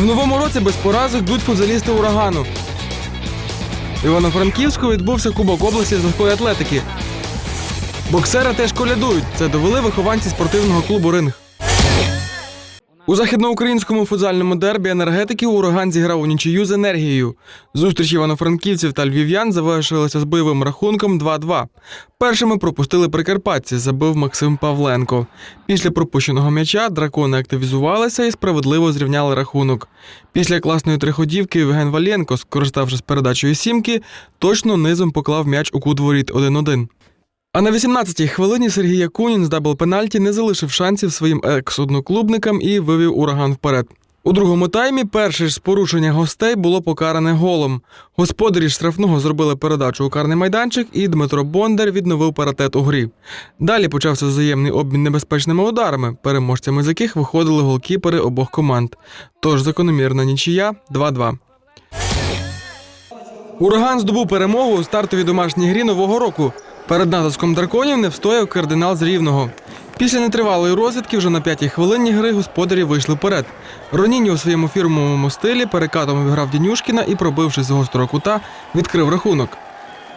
В новому році без поразок йдуть футзалісти урагану. Івано-Франківську відбувся Кубок області з легкої атлетики. Боксера теж колядують. Це довели вихованці спортивного клубу Ринг. У західноукраїнському футзальному дербі енергетиків ураган зіграв у нічию з енергією. Зустріч івано-франківців та львів'ян завершилася з бойовим рахунком 2-2. Першими пропустили прикарпатці, забив Максим Павленко. Після пропущеного м'яча дракони активізувалися і справедливо зрівняли рахунок. Після класної триходівки Євген Валенко, скориставшись передачею сімки, точно низом поклав м'яч у кут воріт 1-1. А на 18-й хвилині Сергій Якунін з дабл-пенальті не залишив шансів своїм екс-одноклубникам і вивів ураган вперед. У другому таймі перше ж з порушення гостей було покаране голом. Господарі штрафного зробили передачу у карний майданчик, і Дмитро Бондар відновив паритет у грі. Далі почався взаємний обмін небезпечними ударами, переможцями з яких виходили голкіпери обох команд. Тож закономірна нічия 2-2. Ураган здобув перемогу у стартовій домашній грі нового року. Перед натиском драконів не встояв кардинал з рівного. Після нетривалої розвідки вже на п'ятій хвилині гри господарі вийшли вперед. Роніньо у своєму фірмовому стилі перекатом обіграв Дінюшкіна і, пробивши з гострого кута, відкрив рахунок.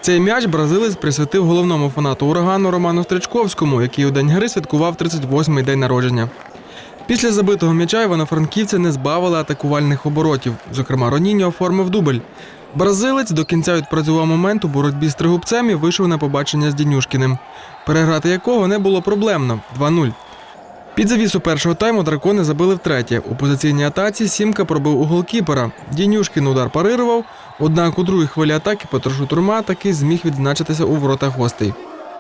Цей м'яч бразилець присвятив головному фанату урагану Роману Стричковському, який у день гри святкував 38-й день народження. Після забитого м'яча івано-франківці не збавили атакувальних оборотів. Зокрема, Роніньо оформив дубль. Бразилець до кінця відпрацював момент у боротьбі з тригубцем і вийшов на побачення з Дінюшкіним, переграти якого не було проблемно 2-0. Під завісу першого тайму дракони забили втретє. У позиційній атаці сімка пробив у голкіпера. Дінюшкін удар парирував, однак у другій хвилі атаки Петрошу Турма таки зміг відзначитися у воротах гостей.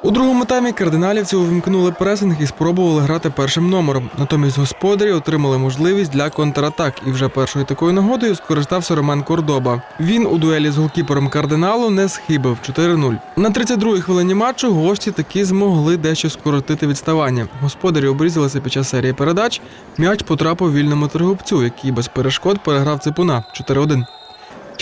У другому таймі кардиналівці увімкнули пресинг і спробували грати першим номером. Натомість господарі отримали можливість для контратак, і вже першою такою нагодою скористався Роман Кордоба. Він у дуелі з голкіпером кардиналу не схибив 4-0. На 32-й хвилині матчу гості таки змогли дещо скоротити відставання. Господарі обрізалися під час серії передач. М'яч потрапив вільному тригубцю, який без перешкод переграв ципуна 4-1.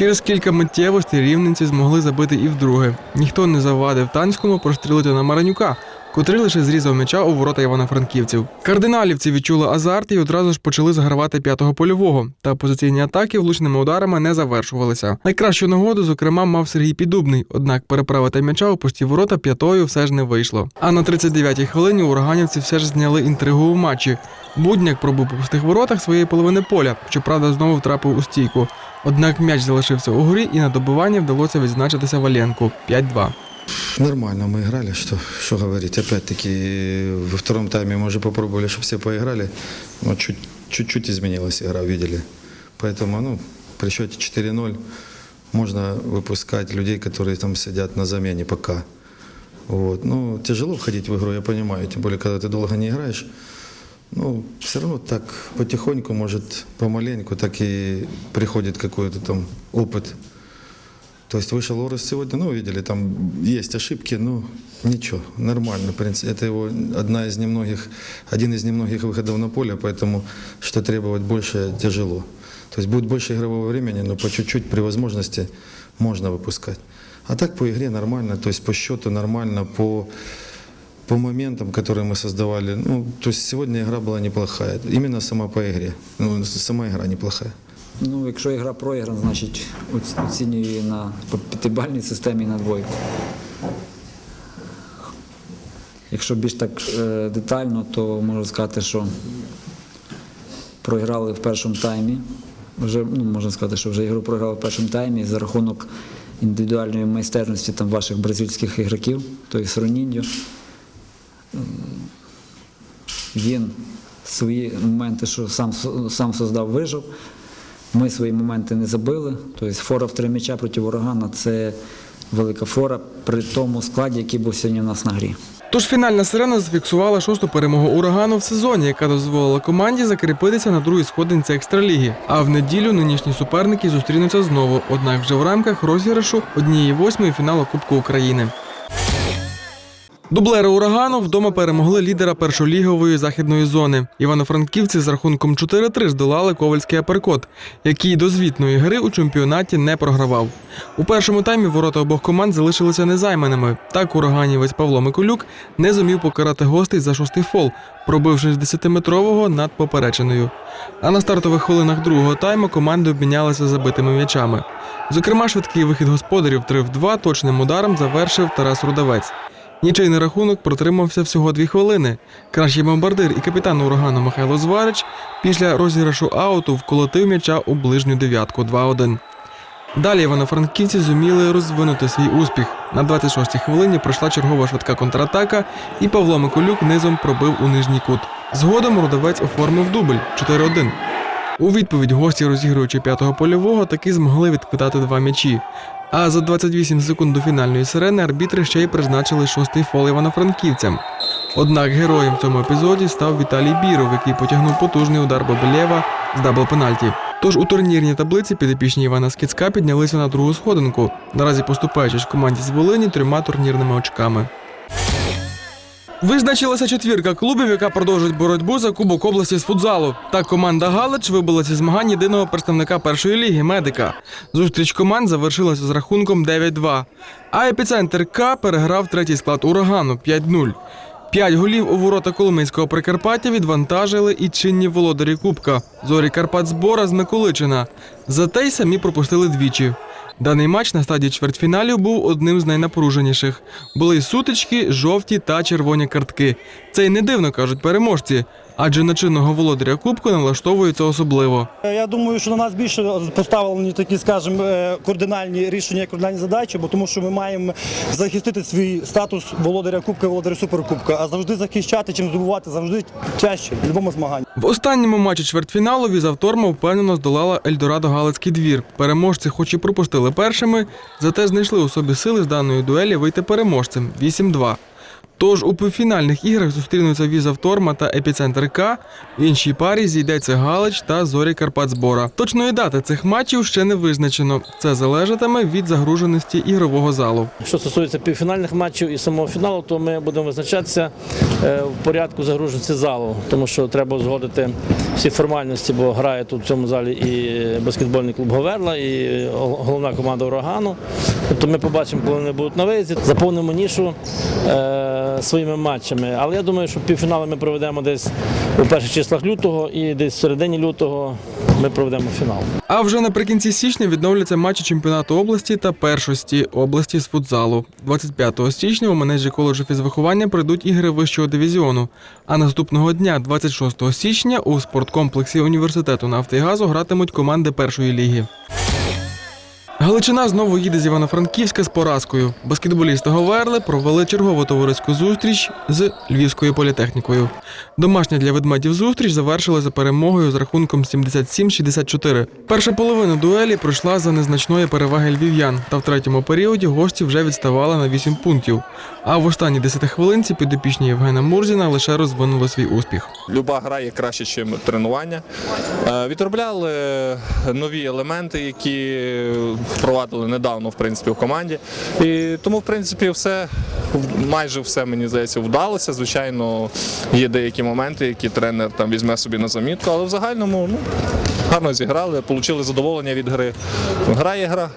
Через кілька миттєвостей рівненці змогли забити і вдруге. Ніхто не завадив танському прострілити на Маранюка, котрий лише зрізав м'яча у ворота івано-франківців. Кардиналівці відчули азарт і одразу ж почали загравати п'ятого польового. Та позиційні атаки влучними ударами не завершувалися. Найкращу нагоду, зокрема, мав Сергій Піддубний, однак переправити м'яча у пусті ворота п'ятою все ж не вийшло. А на 39-й хвилині ураганівці все ж зняли інтригу у матчі. Будняк пробув по пустих воротах своєї половини поля, щоправда, знову втрапив у стійку. Однак м'яч залишився у горі, і на добиванні вдалося відзначитися Валенку 5-2. Нормально мы играли, что, что говорить. Опять-таки, во втором тайме мы уже попробовали, чтобы все поиграли, но чуть, чуть-чуть изменилась игра, видели. Поэтому, ну, при счете 4-0 можно выпускать людей, которые там сидят на замене пока. Вот. Ну, тяжело входить в игру, я понимаю, тем более, когда ты долго не играешь. Ну, все равно так потихоньку, может, помаленьку, так и приходит какой-то там опыт. То есть вышел Орес сегодня, ну, видели, там есть ошибки, но ничего, нормально, в принципе. Это его одна из немногих, один из немногих выходов на поле, поэтому что требовать больше тяжело. То есть будет больше игрового времени, но по чуть-чуть при возможности можно выпускать. А так по игре нормально, то есть по счету нормально, по, по моментам, которые мы создавали. Ну, то есть сегодня игра была неплохая. Именно сама по игре. Ну, сама игра неплохая. Ну, якщо ігра проіграна, значить оц- оцінюю її на по п'ятибальній системі на двойку. Якщо більш так е, детально, то можу сказати, що програли в першому таймі. Вже, ну, можна сказати, що вже ігру програли в першому таймі за рахунок індивідуальної майстерності там, ваших бразильських ігроків, тобто Роніньо. Він свої моменти, що сам, сам создав, вижив. Ми свої моменти не забили. Тобто фора в три м'яча проти урагана це велика фора при тому складі, який був сьогодні у нас на грі. Тож фінальна сирена зафіксувала шосту перемогу урагану в сезоні, яка дозволила команді закріпитися на другій сходинці екстраліги. А в неділю нинішні суперники зустрінуться знову, однак вже в рамках розіграшу однієї восьмої фіналу Кубку України. Дублери урагану вдома перемогли лідера першолігової західної зони. Івано-франківці з рахунком 4-3 здолали ковальський аперкот, який до звітної гри у чемпіонаті не програвав. У першому таймі ворота обох команд залишилися незайманими. Так ураганівець Павло Миколюк не зумів покарати гостей за шостий фол, пробивши з 10-метрового над поперечиною. А на стартових хвилинах другого тайму команди обмінялися забитими м'ячами. Зокрема, швидкий вихід господарів 3 в 2 точним ударом завершив Тарас Рудавець. Нічийний рахунок протримався всього дві хвилини. Кращий бомбардир і капітан урагану Михайло Зварич після розіграшу ауту вколотив м'яча у ближню дев'ятку 2-1. Далі івано-франківці зуміли розвинути свій успіх. На 26-й хвилині пройшла чергова швидка контратака, і Павло Миколюк низом пробив у нижній кут. Згодом Рудавець оформив дубль 4-1. У відповідь гості, розігруючи п'ятого польового, таки змогли відквитати два м'ячі. А за 28 секунд до фінальної сирени арбітри ще й призначили шостий фол івано-франківцям. Однак героєм в цьому епізоді став Віталій Біров, який потягнув потужний удар Бабелєва з дабл пенальті. Тож у турнірній таблиці підопічні Івана Скіцка піднялися на другу сходинку, наразі поступаючись команді з Волині трьома турнірними очками. Визначилася четвірка клубів, яка продовжить боротьбу за Кубок області з футзалу. Так команда Галич вибила зі змагань єдиного представника першої ліги медика. Зустріч команд завершилася з рахунком 9-2. А епіцентр К переграв третій склад урагану 5-0. П'ять голів у ворота Коломийського Прикарпаття відвантажили і чинні володарі Кубка зорі Карпат Збора з Миколичина. Зате й самі пропустили двічі. Даний матч на стадії чвертьфіналів був одним з найнапруженіших. Були й сутички, жовті та червоні картки. Це й не дивно кажуть переможці, адже на чинного володаря Кубку налаштовується особливо. Е, Я думаю, що на нас більше поставлені такі, скажімо, е, кардинальні рішення, кардинальні задачі, бо тому що ми маємо захистити свій статус володаря Кубка, володаря Суперкубка, а завжди захищати, чим здобувати, завжди чаще в будь-якому змаганні. В останньому матчі чвертьфіналу Візавторма впевнено здолала Ельдорадо Галицький двір. Переможці, хоч і пропустили першими, зате знайшли у собі сили з даної дуелі вийти переможцем 8-2. Тож у півфінальних іграх зустрінуться Візавторма та Епіцентр К. В іншій парі зійдеться Галич та Зорі Карпатзбора. Точної дати цих матчів ще не визначено. Це залежатиме від загруженості ігрового залу. Що стосується півфінальних матчів і самого фіналу, то ми будемо визначатися е, в порядку загруженості залу, тому що треба узгодити всі формальності, бо грає тут в цьому залі і баскетбольний клуб Говерла, і головна команда урагану. Тобто ми побачимо, коли вони будуть на виїзді, заповнимо нішу е, своїми матчами. Але я думаю, що півфінали ми проведемо десь у перших числах лютого і десь в середині лютого ми проведемо фінал. А вже наприкінці січня відновляться матчі чемпіонату області та першості області з футзалу. 25 січня у менеджі коледжу фізвиховання прийдуть ігри вищого дивізіону. А наступного дня, 26 січня, у спорткомплексі університету нафти і газу гратимуть команди першої ліги. Галичина знову їде з Івано-Франківська з поразкою. Баскетболісти Говерли провели чергову товариську зустріч з Львівською політехнікою. Домашня для ведмедів зустріч завершилася перемогою з рахунком 77-64. Перша половина дуелі пройшла за незначної переваги львів'ян, та в третьому періоді гості вже відставали на 8 пунктів. А в останній 10 хвилинці підопічні Євгена Мурзіна лише розвинули свій успіх. Люба гра є краще, ніж тренування. Е, Відробляли нові елементи, які впровадили недавно в принципі, в команді. І тому, в принципі, все майже все мені здається вдалося. Звичайно, є деякі моменти, які тренер там візьме собі на замітку, але в загальному ну, гарно зіграли, отримали задоволення від гри. Гра є гра.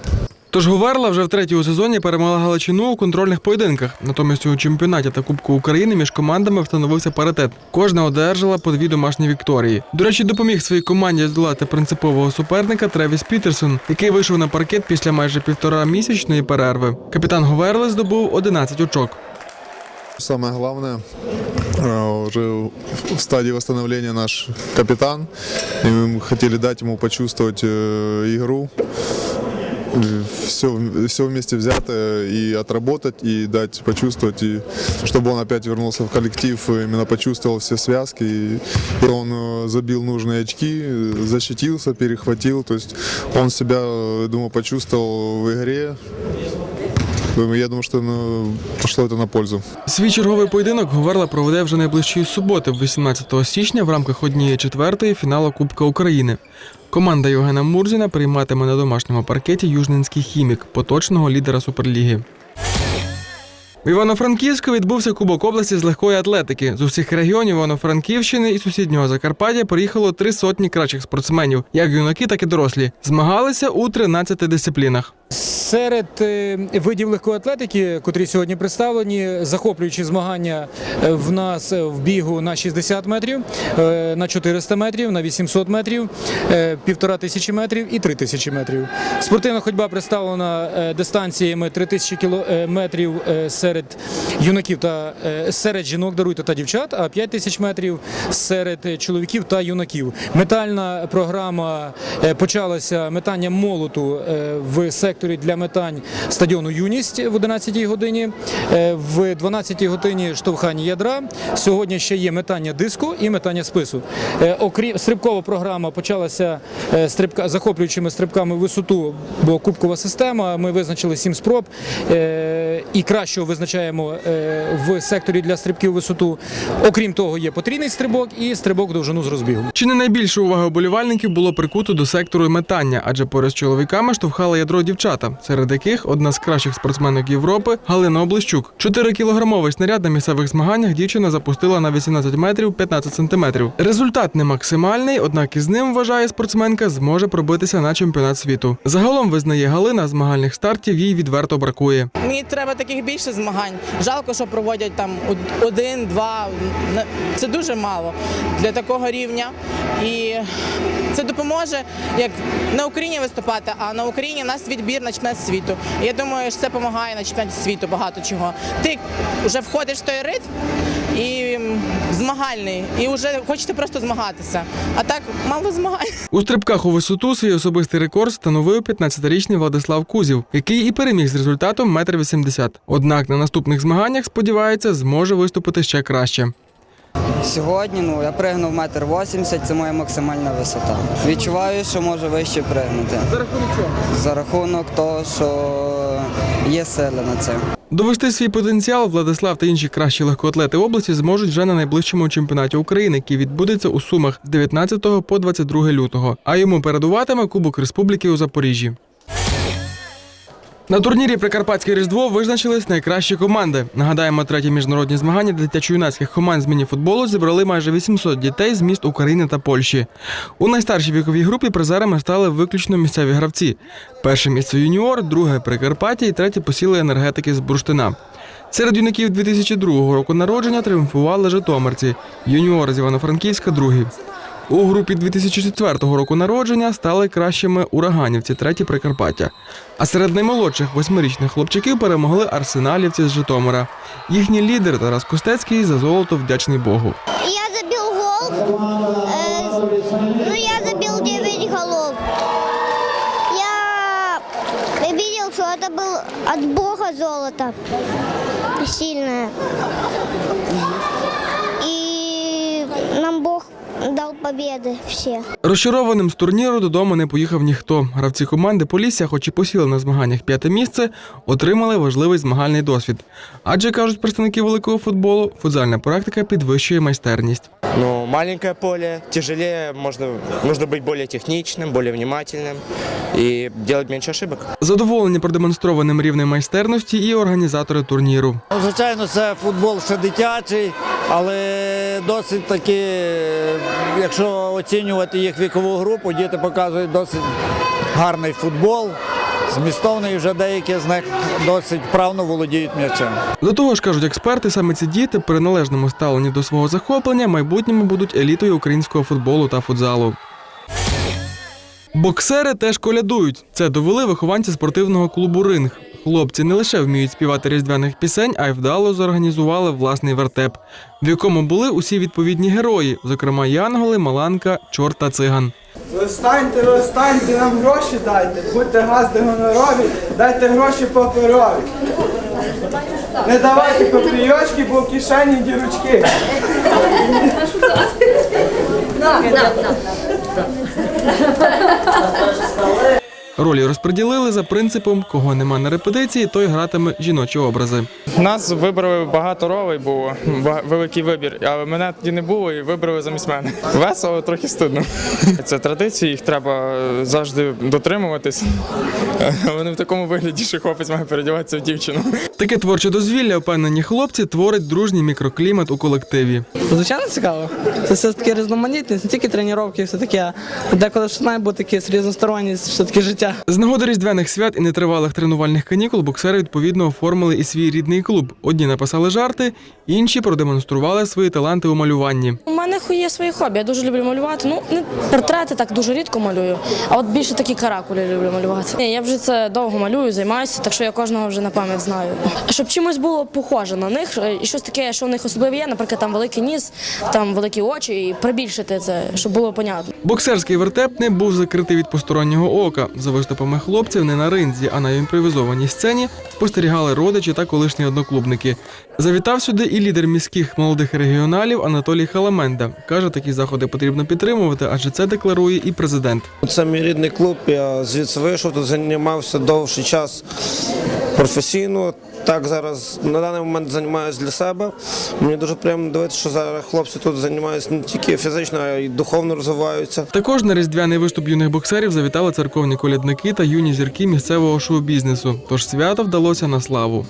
Тож Говерла вже втретє у сезоні перемогла Галичину у контрольних поєдинках. Натомість у чемпіонаті та Кубку України між командами встановився паритет. Кожна одержала по дві домашні вікторії. До речі, допоміг своїй команді здолати принципового суперника Тревіс Пітерсон, який вийшов на паркет після майже півтора місячної перерви. Капітан Говерли здобув 11 очок. Самое главное, э, уже в стадии восстановления наш капитан. И мы хотели дать ему почувствовать э, игру. Все, все вместе взятое и отработать, и дать почувствовать, и чтобы он опять вернулся в коллектив, именно почувствовал все связки, и, и он э, забил нужные очки, э, защитился, перехватил, то есть он себя, э, думаю, почувствовал в игре. я думаю, что ну, пошло это на пользу. Свій черговий поєдинок Говерла проведе вже найближчої суботи, 18 січня, в рамках однієї четвертої фіналу Кубка України. Команда Євгена Мурзіна прийматиме на домашньому паркеті Южненський хімік, поточного лідера Суперліги. В Івано-Франківську відбувся Кубок області з легкої атлетики. З усіх регіонів Івано-Франківщини і сусіднього Закарпаття приїхало три сотні кращих спортсменів, як юнаки, так і дорослі. Змагалися у 13 дисциплінах. Серед е, видів легкої атлетики, котрі сьогодні представлені, захоплюючі змагання е, в нас е, в бігу на 60 метрів, на 400 метрів, на 800 метрів, півтора тисячі метрів і 3 тисячі метрів. Спортивна ходьба представлена дистанціями 3 тисячі метрів серед юнаків та серед жінок даруйте та дівчат, а 5 тисяч метрів серед чоловіків та юнаків. Метальна програма почалася метанням молоту в секторі для метань стадіону Юність в 11 годині, е, в 12-й годині штовхання ядра. Сьогодні ще є метання диску і метання спису. Е, Окрім стрибкова програма почалася е, стрибка захоплюючими стрибками висоту, бо кубкова система. Ми визначили сім спроб і кращого визначаємо е, в секторі для стрибків висоту. Окрім того, є потрійний стрибок і стрибок довжину з розбігу. Чи не найбільше уваги оболівальників було прикуто до сектору метання, адже поряд з чоловіками штовхали ядро дівчата, серед яких одна з кращих спортсменок Європи Галина Облищук. 4-кілограмовий снаряд на місцевих змаганнях дівчина запустила на 18 метрів 15 сантиметрів. Результат не максимальний, однак із ним вважає спортсменка зможе пробитися на чемпіонат світу. Загалом визнає Галина, змагальних стартів їй відверто бракує. Мені треба таких більше змагань. Жалко, що проводять там один, два. Це дуже мало для такого рівня. І це допоможе як на Україні виступати, а на Україні у нас відбір на чемпіонат світу. Я думаю, що це допомагає на чемпіонат світу багато чого. Ти вже входиш в той ритм і змагальний, і вже хочете просто змагатися. А так мало змагань. У стрибках у висоту свій особистий рекорд встановив 15-річний Владислав Кузів, який і переміг з результатом 1,80 м. Однак на наступних змаганнях, сподівається, зможе виступити ще краще. Сьогодні ну, я пригнув метр 80, це моя максимальна висота. Відчуваю, що можу вище пригнути. За рахунок чого? За рахунок того, що є сили на це. Довести свій потенціал Владислав та інші кращі легкоатлети області зможуть вже на найближчому чемпіонаті України, який відбудеться у Сумах з 19 по 22 лютого. А йому передуватиме Кубок Республіки у Запоріжжі. На турнірі Прикарпатське Різдво визначились найкращі команди. Нагадаємо, треті міжнародні змагання дитячо-юнацьких команд з мініфутболу зібрали майже 800 дітей з міст України та Польщі. У найстаршій віковій групі призерами стали виключно місцеві гравці. Перше місце юніор, друге Прикарпаття і третє посіли енергетики з Бурштина. Серед юнаків 2002 року народження тріумфували житомирці. Юніори з Івано-Франківська другі. У групі 2004 року народження стали кращими ураганівці третє Прикарпаття. А серед наймолодших восьмирічних хлопчиків перемогли арсеналівці з Житомира. Їхній лідер Тарас Костецький за золото вдячний Богу. Я забил гол. Э, ну, я забил 9 голов. Я видел, что это был от Бога золото. Сильное. И нам Бог дал победы все. Розчарованим з турніру додому не поїхав ніхто. Гравці команди Полісся, хоч і посіли на змаганнях п'яте місце, отримали важливий змагальний досвід. Адже кажуть представники великого футболу, футзальна практика підвищує майстерність. Ну, маленькое поле, тяжелее, можно, нужно быть более техничным, более внимательным и делать меньше ошибок. Задоволені продемонстрованим рівнем майстерності і організатори турніру. Ну, Звичайно, це футбол ще дитячий, але досить таки, якщо оцінювати їх вікову групу, діти показують досить гарний футбол. Змістовний вже деякі з них досить вправно володіють м'ячем. До того ж, кажуть експерти, саме ці діти при належному ставленні до свого захоплення в майбутньому будуть елітою українського футболу та футзалу. Боксери теж колядують. Це довели вихованці спортивного клубу Ринг. Хлопці не лише вміють співати різдвяних пісень, а й вдало зорганізували власний вертеп, в якому були усі відповідні герої, зокрема Янголи, Маланка, Чорт та Циган. Ви встаньте, ви встаньте, нам гроші дайте, будьте газди гонорові, дайте гроші паперові. Не давайте копійочки, бо в кишені дірочки. Ролі розподілили за принципом, кого нема на репетиції, той гратиме жіночі образи. Нас вибрали багато ролей було, великий вибір, але мене тоді не було і вибрали замість мене. Весело, трохи стидно. Це традиції, їх треба завжди дотримуватись. Не в такому вигляді, що хлопець має передіватися в дівчину. Таке творче дозвілля, впевнені хлопці, творить дружній мікроклімат у колективі. Звичайно цікаво. Це все таки різноманітність, не тільки тренування, все таке. Деколи ж має бути якась різносторонність, все таки життя. З нагоди різдвяних свят і нетривалих тренувальних канікул боксери відповідно оформили і свій рідний клуб. Одні написали жарти, інші продемонстрували свої таланти у малюванні. У мене є своє хобі. Я дуже люблю малювати. Ну, не портрети так дуже рідко малюю, а от більше такі каракулі люблю малювати. Ні, я вже це довго малюю, займаюся, так що я кожного вже на пам'ять знаю. Щоб чимось було похоже на них, е, і щось таке, що у них особливе є, наприклад, там великий ніс, там великі очі, і прибільшити це, щоб було понятно. Боксерський вертеп не був закритий від постороннього ока. Виступами хлопців не на ринзі, а на імпровізованій сцені спостерігали родичі та колишні одноклубники. Завітав сюди і лідер міських молодих регіоналів Анатолій Халаменда. Каже, такі заходи потрібно підтримувати, адже це декларує і президент. Це мій рідний клуб. Я звідси вийшов, тут займався довший час професійно. Так зараз на даний момент займаюся для себе. Мені дуже приємно дивитися, що зараз хлопці тут займаються не тільки фізично, а й духовно розвиваються. Також на різдвяний виступ юних боксерів завітали церковні колядники та юні зірки місцевого шоу-бізнесу. Тож свято вдалося на славу.